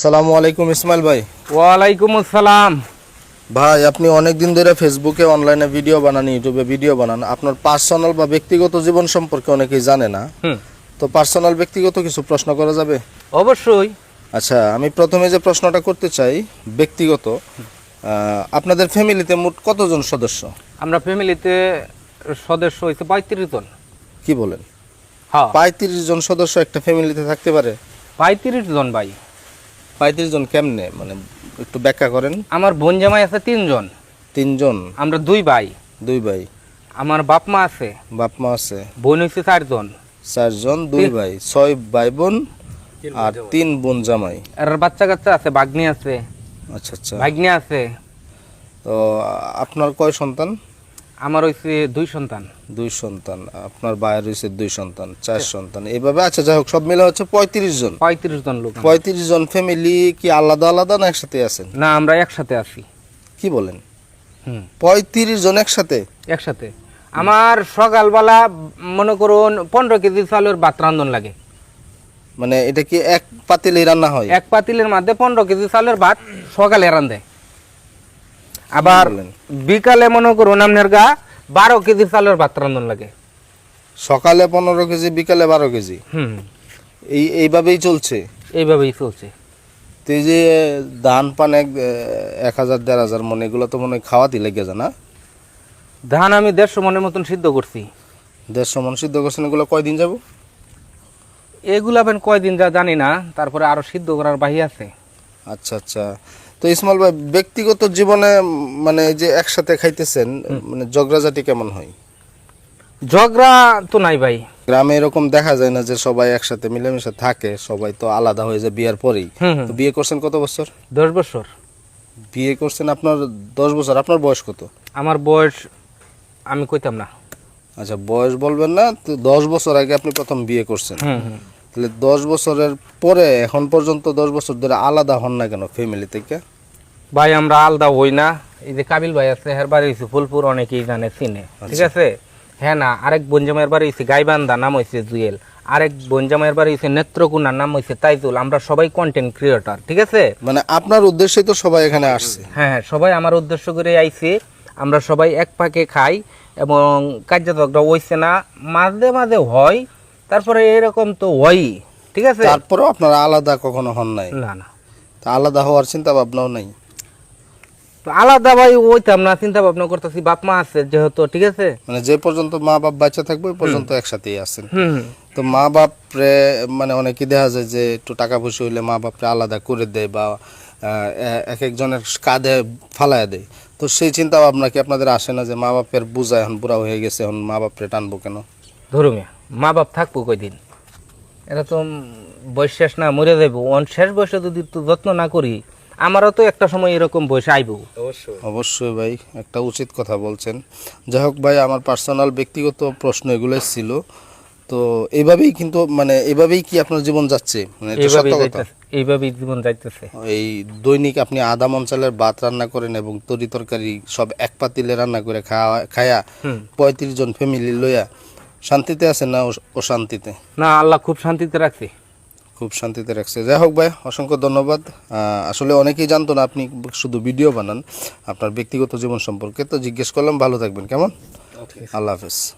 আসসালামু আলাইকুম ইসমাইল ভাই। ওয়ালাইকুম আসসালাম। ভাই আপনি অনেক দিন ধরে ফেসবুকে অনলাইনে ভিডিও বানান ইউটিউবে ভিডিও বানান। আপনার পার্সোনাল বা ব্যক্তিগত জীবন সম্পর্কে অনেকেই জানে না। হুম। তো পার্সোনাল ব্যক্তিগত কিছু প্রশ্ন করা যাবে? অবশ্যই। আচ্ছা আমি প্রথমে যে প্রশ্নটা করতে চাই ব্যক্তিগত আপনাদের ফ্যামিলিতে মোট কতজন সদস্য? আমরা ফ্যামিলিতে সদস্য হয়েছে পঁয়ত্রিশ জন। কি বলেন? হ্যাঁ। পঁয়ত্রিশ জন সদস্য একটা ফ্যামিলিতে থাকতে পারে? পঁয়ত্রিশ জন ভাই। পঁয়ত্রিশ জন কেমনে? মানে একটু ব্যাখ্যা করেন। আমার বোন জামাই আছে তিনজন। তিনজন? আমরা দুই ভাই। দুই ভাই। আমার বাপ মা আছে। বাপ মা আছে। বোন হয়েছে চারজন। চারজন দুই ভাই। ছয় ভাই বোন আর তিন বোন জামাই। আর বাচ্চা কাচ্চা আছে বাগ্নি আছে। আচ্ছা আচ্ছা। ভাগ্নি আছে। তো আপনার কয় সন্তান? আমার হয়েছে দুই সন্তান। দুই সন্তান আপনার ভাইয়ের রয়েছে দুই সন্তান চার সন্তান। এইভাবে আচ্ছা যাই হোক সব মিলে হচ্ছে পঁয়ত্রিশ জন। পঁয়ত্রিশ জন লোক। পঁয়ত্রিশ জন ফ্যামিলি কি আলাদা আলাদা না একসাথে আছেন? না আমরা একসাথে আছি। কি বলেন? হুম। পঁয়ত্রিশ জন একসাথে? একসাথে। আমার সকালবেলা মনে করুন পনেরো কেজি চালের ভাত রান্ধন লাগে। মানে এটা কি এক পাতিলে রান্না হয়? এক পাতিলের মধ্যে পনেরো কেজি চালের ভাত সকালে রান্ধে। আবার বিকালে মনে করুন আপনার গা বারো কেজি চালের ভাত রান্ধন লাগে। সকালে পনেরো কেজি বিকালে বারো কেজি? হুম। এই এইভাবেই চলছে? এইভাবেই চলছে। তো এই যে ধান পান এক এক হাজার দেড় হাজার মনে এগুলো তো মনে হয় খাওয়াতে লেগে যায় না? ধান আমি দেড়শো মনের মতন সিদ্ধ করছি। দেড়শো মন সিদ্ধ করছেন এগুলো কয়দিন যাব? এগুলা বেন কয়দিন যা জানি না তারপরে আরও সিদ্ধ করার বাহি আছে। আচ্ছা আচ্ছা। তো ইসমাল ভাই ব্যক্তিগত জীবনে মানে যে একসাথে খাইতেছেন মানে ঝগড়াঝাটি কেমন হয়? ঝগড়া তো নাই ভাই। গ্রামে এরকম দেখা যায় না যে সবাই একসাথে মিলেমিশে থাকে সবাই তো আলাদা হয়ে যায় বিয়ের পরেই। তো বিয়ে করছেন কত বছর? দশ বছর। বিয়ে করছেন আপনার দশ বছর আপনার বয়স কত? আমার বয়স আমি কইতাম না। আচ্ছা বয়স বলবেন না তো দশ বছর আগে আপনি প্রথম বিয়ে করছেন। তাহলে দশ বছরের পরে এখন পর্যন্ত দশ বছর ধরে আলাদা হন না কেন ফ্যামিলি থেকে? ভাই আমরা আলাদা হই না। এই যে কাবিল ভাই আছে হের বাড়ি হয়েছে ফুলপুর অনেকেই জানে চিনে। ঠিক আছে? হ্যাঁ না আরেক বনজামাইয়ের বাড়ি হয়েছে গাইবান্ধা নাম হয়েছে জুয়েল। আরেক বনজামাইয়ের বাড়ি হয়েছে নেত্রকোনার নাম হয়েছে তাইজুল। আমরা সবাই কন্টেন্ট ক্রিয়েটর ঠিক আছে? মানে আপনার উদ্দেশ্যে তো সবাই এখানে আসছে। হ্যাঁ হ্যাঁ সবাই আমার উদ্দেশ্য করে আইছি। আমরা সবাই এক পাকে খাই এবং কার্যতকটা হইছে না মাঝে মাঝে হয় তারপরে এরকম তো হয়ই ঠিক আছে? তারপরেও আপনারা আলাদা কখনো হন নাই? না না। তা আলাদা হওয়ার চিন্তা ভাবনাও নাই? তো আলাদা ভাই ওইতাম না চিন্তা ভাবনা করতেছি বাপ মা আছে যেহেতু ঠিক আছে? মানে যে পর্যন্ত মা বাপ বাচ্চা থাকবে ওই পর্যন্ত একসাথেই আছেন। তো মা বাপরে মানে অনেকে দেখা যায় যে একটু টাকা পয়সা হইলে মা বাপরে আলাদা করে দেয় বা এক একজনের কাঁধে ফালায় দেয়। তো সেই চিন্তা ভাবনা কি আপনাদের আসে না যে মা বাপের বোঝা এখন বুড়া হয়ে গেছে এখন মা বাপরে টানবো কেন? ধরু মিয়া মা বাপ থাকব কয়দিন? এটা তো বয়স শেষ না মরে যাইব। অন শেষ বয়সে যদি যত্ন না করি আমারও তো একটা সময় এরকম বয়স আইব। অবশ্যই। অবশ্যই ভাই একটা উচিত কথা বলছেন। যাই হোক ভাই আমার পার্সোনাল ব্যক্তিগত প্রশ্ন এগুলোই ছিল। তো এইভাবেই কিন্তু মানে এভাবেই কি আপনার জীবন যাচ্ছে? মানে এটা এইভাবেই সত্য কথা? এইভাবেই জীবন যাইতেছে। এই দৈনিক আপনি আদা অঞ্চলের ভাত রান্না করেন এবং তরি তরকারি সব এক পাতিলে রান্না করে খাওয়া খায়া। পঁয়ত্রিশ জন ফ্যামিলি লইয়া শান্তিতে আছেন না ও- অশান্তিতে? না আল্লাহ খুব শান্তিতে রাখছে। খুব শান্তিতে রাখছে। যাই হোক ভাই অসংখ্য ধন্যবাদ। আসলে অনেকেই জানতো না আপনি শুধু ভিডিও বানান আপনার ব্যক্তিগত জীবন সম্পর্কে। তো জিজ্ঞেস করলাম ভালো থাকবেন কেমন? আল্লাহ হাফেজ।